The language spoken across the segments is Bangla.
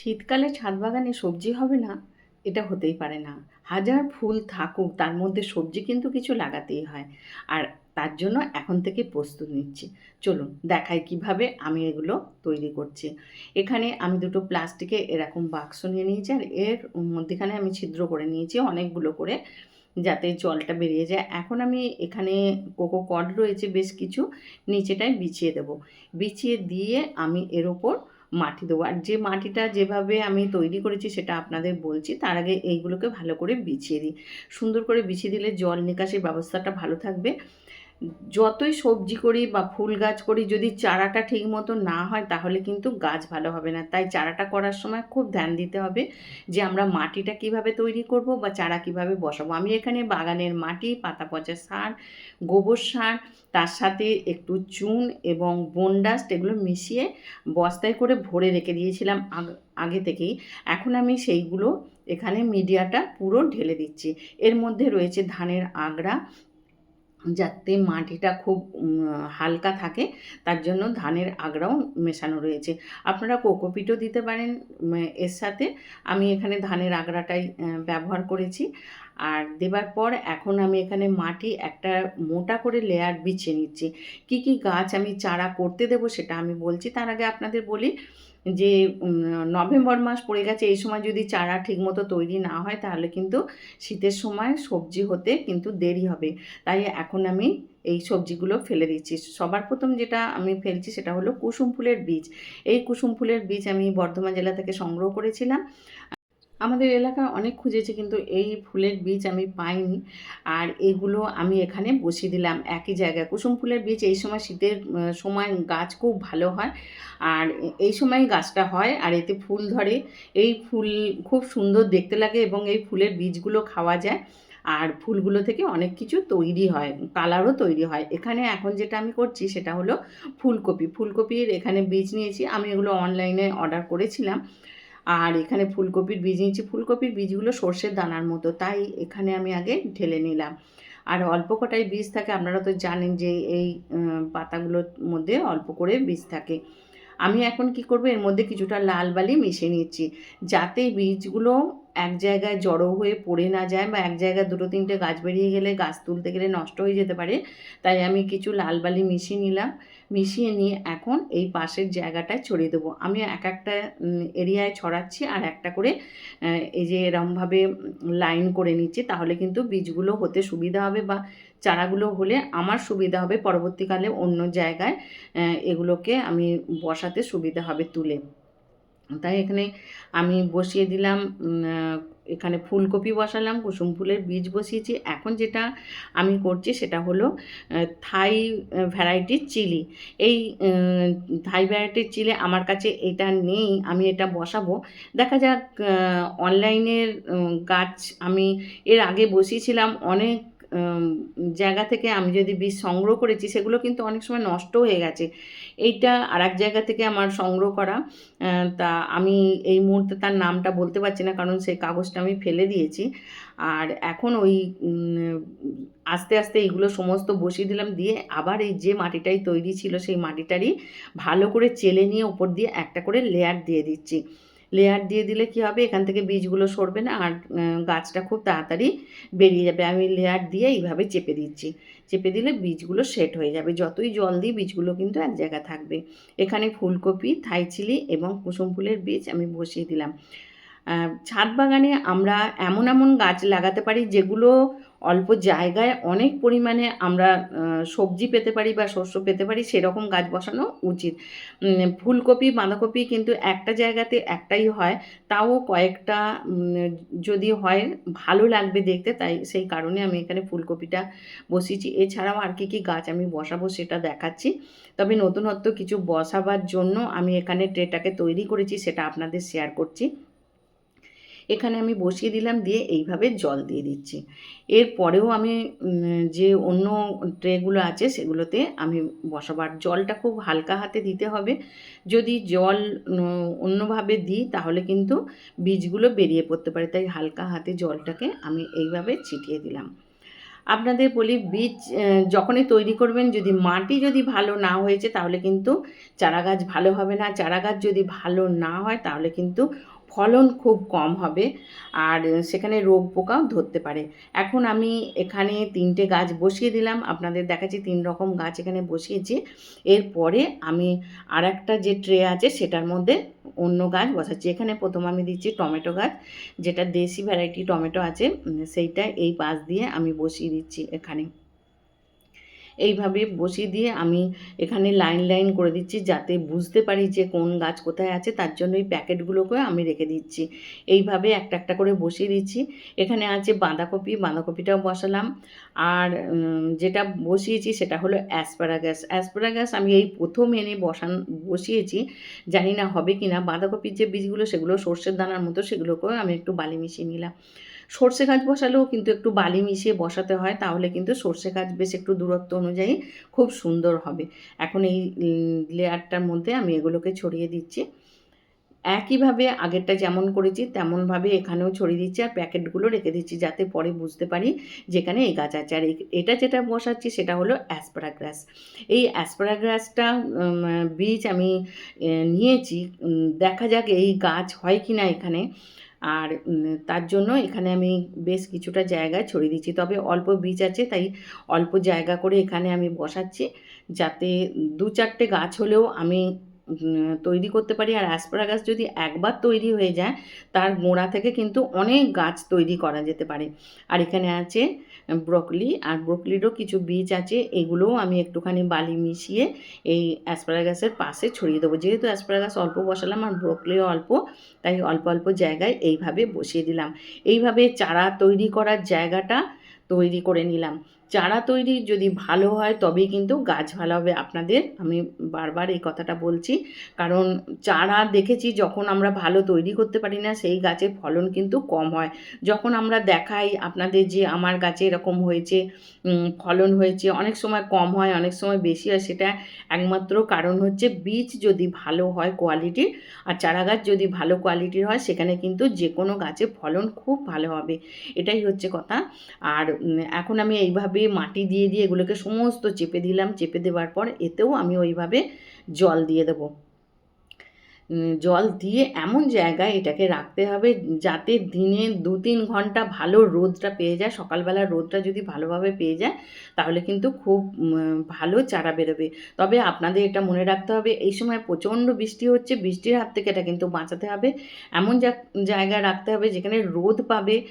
শীতকালে ছাদ বাগানে সবজি হবে না, এটা হতেই পারে না। হাজার ফুল থাকুক, তার মধ্যে সবজি কিন্তু কিছু লাগাতেই হয়। আর তার জন্য এখন থেকে প্রস্তুত নিচ্ছি। চলুন, দেখাই কীভাবে আমি এগুলো তৈরি করছি। এখানে আমি দুটো প্লাস্টিকে এরকম বাক্স নিয়ে নিয়েছি, আর এর মধ্যেখানে আমি ছিদ্র করে নিয়েছি অনেকগুলো করে, যাতে জলটা বেরিয়ে যায়। এখন আমি এখানে কোকো কড রয়েছে, বেশ কিছু, নিচেটায় বিছিয়ে দেব। বিছিয়ে দিয়ে আমি এর ওপর মাটি দেবো। আর যে মাটিটা যেভাবে আমি তৈরি করেছি সেটা আপনাদের বলছি, তার আগে এইগুলোকে ভালো করে বিছিয়ে দিই। সুন্দর করে বিছিয়ে দিলে জল নিকাশের ব্যবস্থাটা ভালো থাকবে। যতই সবজি করি বা ফুল গাছ করি, যদি চারাটা ঠিক মতো না হয়, তাহলে কিন্তু গাছ ভালো হবে না। তাই চারাটা করার সময় খুব ধ্যান দিতে হবে যে, আমরা মাটিটা কীভাবে তৈরি করব বা চারা কীভাবে বসাবো। আমি এখানে বাগানের মাটি, পাতা পচা সার, গোবর সার, তার সাথে একটু চুন এবং বনডাস্ট এগুলো মিশিয়ে বস্তায় করে ভরে রেখে দিয়েছিলাম আগে থেকেই। এখন আমি সেইগুলো এখানে মিডিয়াটা পুরো ঢেলে দিচ্ছি। এর মধ্যে রয়েছে ধানের আগড়া যাতে মাটিটা খুব হালকা থাকে, তার জন্য ধানের আগড়াও মেশানো রয়েছে। আপনারা কোকোপিটও দিতে পারেন এর সাথে। আমি এখানে ধানের আগড়াটাই ব্যবহার করেছি। আর দেবার পর এখন আমি এখানে মাটি একটা মোটা করে লেয়ার বিছিয়ে নিচ্ছি। কি কি গাছ আমি চারা করতে দেবো সেটা আমি বলছি, তার আগে আপনাদের বলি যে নভেম্বর মাস পড়ে গেছে, এই সময় যদি চারা ঠিকমতো তৈরি না হয়, তাহলে কিন্তু শীতের সময় সবজি হতে কিন্তু দেরি হবে। তাই এখন আমি এই সবজিগুলো ফেলে দিচ্ছি। সবার প্রথম যেটা আমি ফেলছি সেটা হলো কুসুম ফুলের বীজ। এই কুসুম ফুলের বীজ আমি বর্ধমান জেলা থেকে সংগ্রহ করেছিলাম। আমাদের এলাকা অনেক খুঁজেছি, কিন্তু এই ফুলের বীজ আমি পাইনি। আর এগুলো আমি এখানে বসিয়ে দিলাম একই জায়গায়। কুসুম ফুলের বীজ এই সময় শীতের সময় গাছ খুব ভালো হয়। আর এই সময় গাছটা হয় আর এতে ফুল ধরে। এই ফুল খুব সুন্দর দেখতে লাগে এবং এই ফুলের বীজগুলো খাওয়া যায়। আর ফুলগুলো থেকে অনেক কিছু তৈরি হয়, কালারও তৈরি হয়। এখানে এখন যেটা আমি করছি সেটা হলো ফুলকপি। ফুলকপির এখানে বীজ নিয়েছি। আমি এগুলো অনলাইনে অর্ডার করেছিলাম। আর এখানে ফুলকপির বীজ নিয়েছি ফুলকপির বীজগুলো সর্ষের দানার মতো, তাই এখানে আমি আগে ঢেলে নিলাম। আর অল্প কটাই বীজ থাকে, আপনারা তো জানেন যে এই পাতাগুলোর মধ্যে অল্প করে বীজ থাকে। আমি এখন কি করব, এর মধ্যে কিছুটা লাল বালি মিশিয়ে নিচ্ছি। যাতে বীজগুলো এক জায়গায় জড়ো হয়ে পড়ে না যায় বা এক জায়গায় দুটো তিনটে গাছ বেরিয়ে গেলে গাছ তুলতে গেলে নষ্ট হয়ে যেতে পারে, তাই আমি কিছু লাল বালি মিশিয়ে নিলাম। মিশিয়ে নিয়ে এখন এই পাশের জায়গাটায় ছড়িয়ে দেবো। আমি এক একটা এরিয়ায় ছড়াচ্ছি আর একটা করে এই যে এরমভাবে লাইন করে নিচ্ছি, তাহলে কিন্তু বীজগুলো হতে সুবিধা হবে বা চারাগুলো হলে আমার সুবিধা হবে। পরবর্তীকালে অন্য জায়গায় এগুলোকে আমি বসাতে সুবিধা হবে তুলে। তাই এখানে আমি বসিয়ে দিলাম এখানে ফুলকপি বসালাম, কুসুম ফুলের বীজ বসিয়েছি। এখন যেটা আমি করছি সেটা হলো থাই ভ্যারাইটির চিলি। এই থাই ভ্যারাইটির চিলি আমার কাছে এটা নেই, আমি এটা বসাবো। দেখা যাক অনলাইনের গাছ আমি এর আগে বসিয়েছিলাম, অনেক জায়গা থেকে আমি যদি বীজ সংগ্রহ করেছি, সেগুলো কিন্তু অনেক সময় নষ্ট হয়ে গেছে। এইটা আর এক জায়গা থেকে আমার সংগ্রহ করা। তা আমি এই মুহূর্তে তার নামটা বলতে পারছি না, কারণ সেই কাগজটা আমি ফেলে দিয়েছি। আর এখন ওই আস্তে আস্তে এইগুলো সমস্ত বসিয়ে দিলাম, দিয়ে আবার এই যে মাটিটাই তৈরি ছিল, সেই মাটিটারই ভালো করে চেলে নিয়ে ওপর দিয়ে একটা করে লেয়ার দিয়ে দিচ্ছি। লেয়ার দিয়ে দিলে কি হবে? এখান থেকে বীজগুলো সরবে না আর গাছটা খুব তাড়াতাড়ি বেরিয়ে যাবে। আমি লেয়ার দিয়ে এইভাবে চেপে দিচ্ছি। চেপে দিলে বীজগুলো সেট হয়ে যাবে। যতই জল দিই, বীজগুলো কিন্তু এক জায়গায় থাকবে। এখানে ফুলকপি, থাই চিলি এবং কুসুম ফুলের বীজ আমি বসিয়ে দিলাম। ছাদ বাগানে আমরা এমন এমন গাছ লাগাতে পারি যেগুলো অল্প জায়গায় অনেক পরিমাণে আমরা সবজি পেতে পারি বা শস্য পেতে পারি, সেরকম গাছ বসানো উচিত। ফুলকপি, বাঁধাকপি কিন্তু একটা জায়গাতে একটাই হয়, তাও কয়েকটা যদি হয় ভালো লাগবে দেখতে, তাই সেই কারণে আমি এখানে ফুলকপিটা বসিয়েছি। এছাড়াও আর কী কী গাছ আমি বসাবো সেটা দেখাচ্ছি। তবে নতুনত্ব কিছু বসাবার জন্য আমি এখানে ট্রেটাকে তৈরি করেছি, সেটা আপনাদের শেয়ার করছি। এখানে আমি বসিয়ে দিলাম, দিয়ে এইভাবে জল দিয়ে দিচ্ছি। এরপরেও আমি যে অন্য ট্রেগুলো আছে সেগুলোতে আমি বসাবার জলটা খুব হালকা হাতে দিতে হবে। যদি জল অন্যভাবে দিই তাহলে কিন্তু বীজগুলো বেরিয়ে পড়তে পারে। তাই হালকা হাতে জলটাকে আমি এইভাবে ছিটিয়ে দিলাম। আপনাদের বলি, বীজ যখনই তৈরি করবেন, যদি মাটি যদি ভালো না হয়েছে তাহলে কিন্তু চারা গাছ ভালো হবে না। চারা গাছ যদি ভালো না হয় তাহলে কিন্তু ফলন খুব কম হবে, আর সেখানে রোগ পোকাও ধরতে পারে। এখন আমি এখানে তিনটে গাছ বসিয়ে দিলাম, আপনাদের দেখাচ্ছি তিন রকম গাছ এখানে বসিয়েছি। এরপরে আমি আর একটা যে ট্রে আছে সেটার মধ্যে অন্য গাছ বসাচ্ছি। এখানে প্রথম আমি দিচ্ছি টমেটো গাছ, যেটা দেশি ভ্যারাইটি টমেটো আছে সেইটা এই পাশ দিয়ে আমি বসিয়ে দিচ্ছি এখানে। এইভাবে বসিয়ে দিয়ে আমি এখানে লাইন লাইন করে দিচ্ছি, যাতে বুঝতে পারি যে কোন গাছ কোথায় আছে, তার জন্য এই প্যাকেটগুলোকে আমি রেখে দিচ্ছি। এইভাবে একটা একটা করে বসিয়ে দিচ্ছি। এখানে আছে বাঁধাকপি, বাঁধাকপিটাও বসালাম। আর যেটা বসিয়েছি সেটা হলো অ্যাসপারাগাস। অ্যাসপারাগাস আমি এই প্রথম এনে বসান, বসিয়েছি। জানি না হবে কি না বাঁধাকপির যে বীজগুলো, সেগুলো সর্ষের দানার মতো, সেগুলোকেও আমি একটু বালি মিশিয়ে নিলাম। সর্ষে গাছ বসালেও কিন্তু একটু বালি মিশিয়ে বসাতে হয়, তাহলে কিন্তু সর্ষে গাছ বেশ একটু দূরত্ব অনুযায়ী খুব সুন্দর হবে। এখন এই লেয়ারটার মধ্যে আমি এগুলোকে ছড়িয়ে দিচ্ছি। একইভাবে আগেরটা যেমন করেছি, তেমনভাবে এখানেও ছড়িয়ে দিচ্ছি আর প্যাকেটগুলো রেখে দিচ্ছি যাতে পরে বুঝতে পারি যেখানে এই গাছ আছে। আর এটা যেটা বসাচ্ছি সেটা হলো অ্যাসপারাগ্রাস এই অ্যাসপারাগ্রাসটা বীজ আমি নিয়েছি। দেখা যাক এই গাছ হয় কি না এখানে। আর তার জন্য এখানে আমি বেশ কিছুটা জায়গা ছড়িয়ে দিচ্ছি। তবে অল্প বীজ আছে, তাই অল্প জায়গা করে এখানে আমি বসাচ্ছি যাতে দু চারটে গাছ হলেও আমি তৈরি করতে পারি। আর অ্যাসপারাগাস যদি একবার তৈরি হয়ে যায়, তার মোড়া থেকে কিন্তু অনেক গাছ তৈরি করা যেতে পারে। আর এখানে আছে ব্রকলি আর ব্রকলিরও কিছু বীজ আছে, এগুলোও আমি একটুখানি বালি মিশিয়ে এই অ্যাসপারাগাসের পাশে ছড়িয়ে দেবো। যেহেতু অ্যাসপারাগাস অল্প বসালাম আর ব্রকলিও অল্প, তাই অল্প অল্প জায়গায় এইভাবে বসিয়ে দিলাম। এইভাবে চারা তৈরি করার জায়গাটা তৈরি করে নিলাম। চারা তৈরি যদি ভালো হয় তবেই কিন্তু গাছ ভালো হবে। আপনাদের আমি বারবার এই কথাটা বলছি। কারণ চারা দেখেছি যখন আমরা ভালো তৈরি করতে পারি না, সেই গাছের ফলন কিন্তু কম হয়। যখন আমরা দেখাই আপনাদের যে আমার গাছে এরকম হয়েছে ফলন হয়েছে, অনেক সময় কম হয়, অনেক সময় বেশি হয়, সেটা একমাত্র কারণ হচ্ছে বীজ যদি ভালো হয় কোয়ালিটির আর চারা গাছ যদি ভালো কোয়ালিটির হয়, সেখানে কিন্তু যে কোনো গাছে ফলন খুব ভালো হবে। এটাই হচ্ছে কথা। আর এখন আমি এইভাবে মাটি দিয়ে দিয়ে এগুলোকে সমস্ত চেপে দিলাম। চেপে দেওয়ার পর এতেও আমি ওইভাবে জল দিয়ে দেবো। জল দিয়ে এমন জায়গায় এটাকে রাখতে হবে যাতে দিনে দু তিন ঘণ্টা ভালো রোদটা পেয়ে যায় সকালবেলা রোদটা যদি ভালোভাবে পেয়ে যায়, তাহলে কিন্তু খুব ভালো চারা বেরোবে। তবে আপনাদের এটা মনে রাখতে হবে, এই সময় প্রচণ্ড বৃষ্টি হচ্ছে, বৃষ্টির হাত থেকে এটা কিন্তু বাঁচাতে হবে। এমন জা- জায়গায় রাখতে হবে যেখানে রোদ পাবে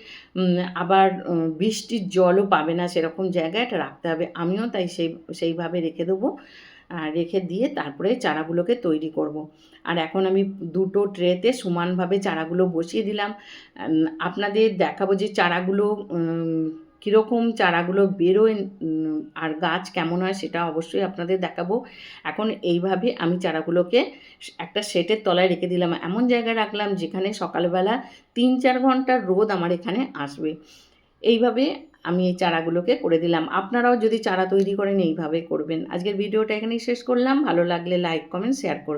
আবার বৃষ্টির জলও পাবে না সেরকম জায়গায় এটা রাখতে হবে। আমিও তাই সেই, সেইভাবে রেখে দেবো। রেখে দিয়ে তারপরে চারাগুলোকে তৈরি করব। আর এখন আমি দুটো ট্রেতে সমানভাবে চারাগুলো বসিয়ে দিলাম। আপনাদের দেখাবো যে চারাগুলো কীরকম চারাগুলো বেরোয় আর গাছ কেমন হয় সেটা অবশ্যই আপনাদের দেখাবো। এখন এইভাবে আমি চারাগুলোকে একটা সেটের তলায় রেখে দিলাম। এমন জায়গায় রাখলাম যেখানে সকালবেলা তিন চার ঘণ্টার রোদ আমার এখানে আসবে। এইভাবে আমি এই চারাগুলোকে করে দিলাম। আপনারাও যদি চারা তৈরি করেন, এইভাবে করবেন। আজকের ভিডিওটা এখানেই শেষ করলাম। ভালো লাগলে লাইক কমেন্ট শেয়ার করবেন।